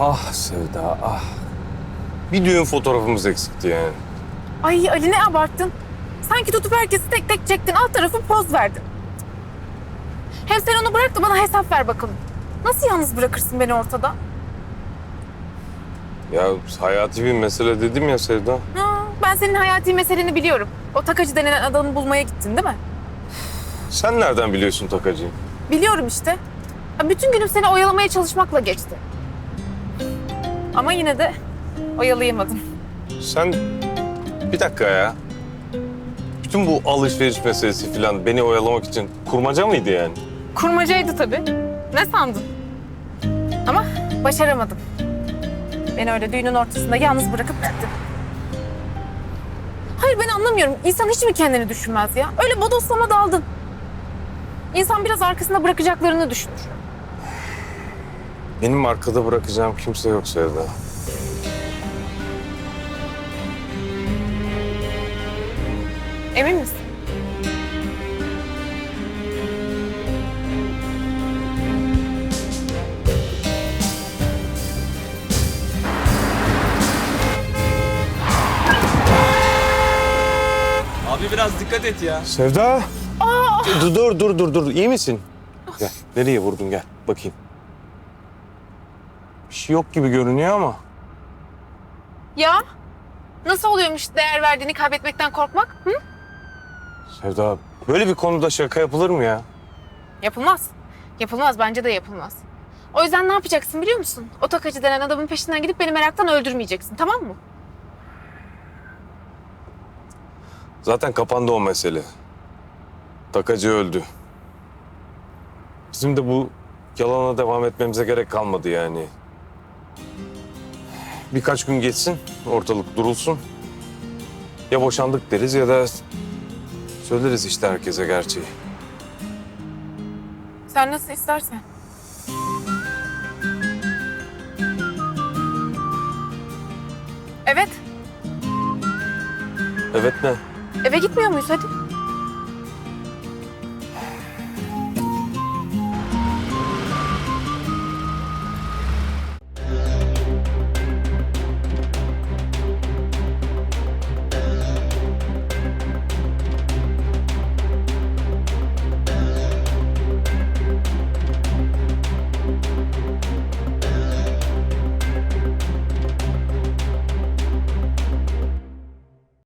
ah Sevda ah. Bir düğün fotoğrafımız eksikti yani. Ay Ali ne abarttın? Sanki tutup herkesi tek tek çektin. Alt tarafı poz verdin. Hem sen onu bırak da bana hesap ver bakalım. Nasıl yalnız bırakırsın beni ortada? Ya hayati bir mesele dedim ya Sevda. Ha, ben senin hayati meseleni biliyorum. O takacı denilen adamı bulmaya gittin değil mi? Sen nereden biliyorsun takacıyım? Biliyorum işte. Ya Bütün günüm seni oyalamaya çalışmakla geçti. Ama yine de oyalayamadım. Sen bir dakika ya. Bütün bu alışveriş meselesi falan beni oyalamak için kurmaca mıydı yani? Kurmacaydı tabii. Ne sandın? Ama başaramadım. Beni öyle düğünün ortasında yalnız bırakıp gittin. Hayır ben anlamıyorum. İnsan hiç mi kendini düşünmez ya? Öyle bodoslama daldın. İnsan biraz arkasında bırakacaklarını düşünür. Benim arkada bırakacağım kimse yok Sevda. Emin misin? Abi biraz dikkat et ya. Sevda! Dur, dur, dur, dur, dur. İyi misin? Gel. Nereye vurdun? Gel. Bakayım. Bir şey yok gibi görünüyor ama. Ya? Nasıl oluyormuş değer verdiğini kaybetmekten korkmak? Hı? Sevda, böyle bir konuda şaka yapılır mı ya? Yapılmaz. Yapılmaz. Bence de yapılmaz. O yüzden ne yapacaksın biliyor musun? O takacı denen adamın peşinden gidip beni meraktan öldürmeyeceksin. Tamam mı? Zaten kapandı o mesele. Takacı öldü. Bizim de bu yalana devam etmemize gerek kalmadı yani. Birkaç gün geçsin, ortalık durulsun. Ya boşandık deriz ya da söyleriz işte herkese gerçeği. Sen nasıl istersen. Evet. Evet ne? Eve gitmiyor muyuz hadi?